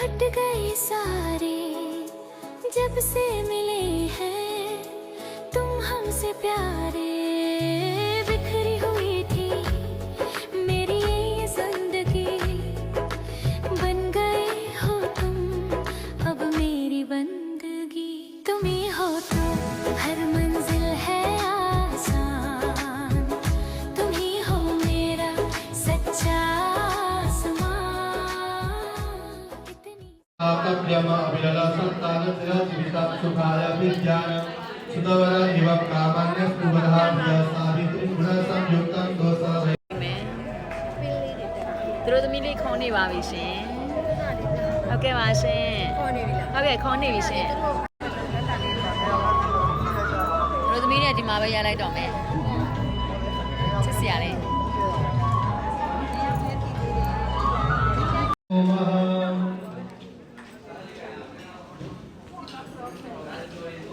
हट गए सारे जब से मिले हैं तुम हमसे प्यारे। इतनी आकप्यम अभिलला संतान तिरा जीविता सुखाय विज्ञान सुदवर निव कामान्य सुवरहा भय सावित्री गुण संयुक्तं दोषा မယ်သူတို့သမီးလေးခေါင်းနေပါပြီရှင်ဟုတ်ကဲ့ပါရှင်ခေါင်းနေပြီလားဟုတ်ကဲ့ခေါင်းနေပြီရှင်သူတို့သမီးနဲ့ဒီမှာပဲရလိုက်တော့မယ်ချစ်စရာလေး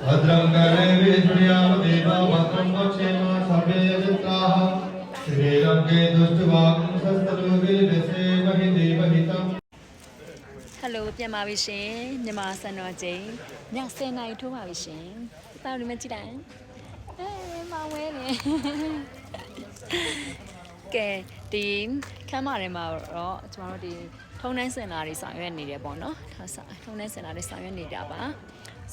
भद्रं करे विष्णुयाम देवा भद्रं पक्षेम सर्वे यजत्राः श्रीरङ्गे दुष्टवां शस्त्रलोके विषेमहि देवहितम् ဟယ်လိုပြန်ပါပြီရှင်မြန်မာစံတော်ချိန်ည10:00နာရီထိုးပါပြီရှင်ပါလို့မကြည့်လိုက်အဲမောင်ဝဲနေကဲဒီခမ်းမထဲမှာတော့ကျွန်တော်တို့ဒီထုံနှန်းစင်လာတွေဆောင်ရွက်နေတယ်ပေါ့နော်ထားစားထုံနှန်းစင်လာတွေဆောင်ရွက်နေတာပါ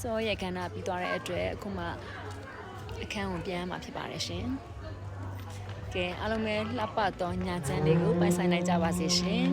ဆိုရကဏ္ဍပြီးသွားတဲ့အတွက်အခုမှအခန်းကိုပြန်ရမှာဖြစ်ပါတယ်ရှင်ကဲအားလုံးပဲလှပတော့ညာချမ်းလေးကိုပိုင်ဆိုင်နိုင်ကြပါစေရှင်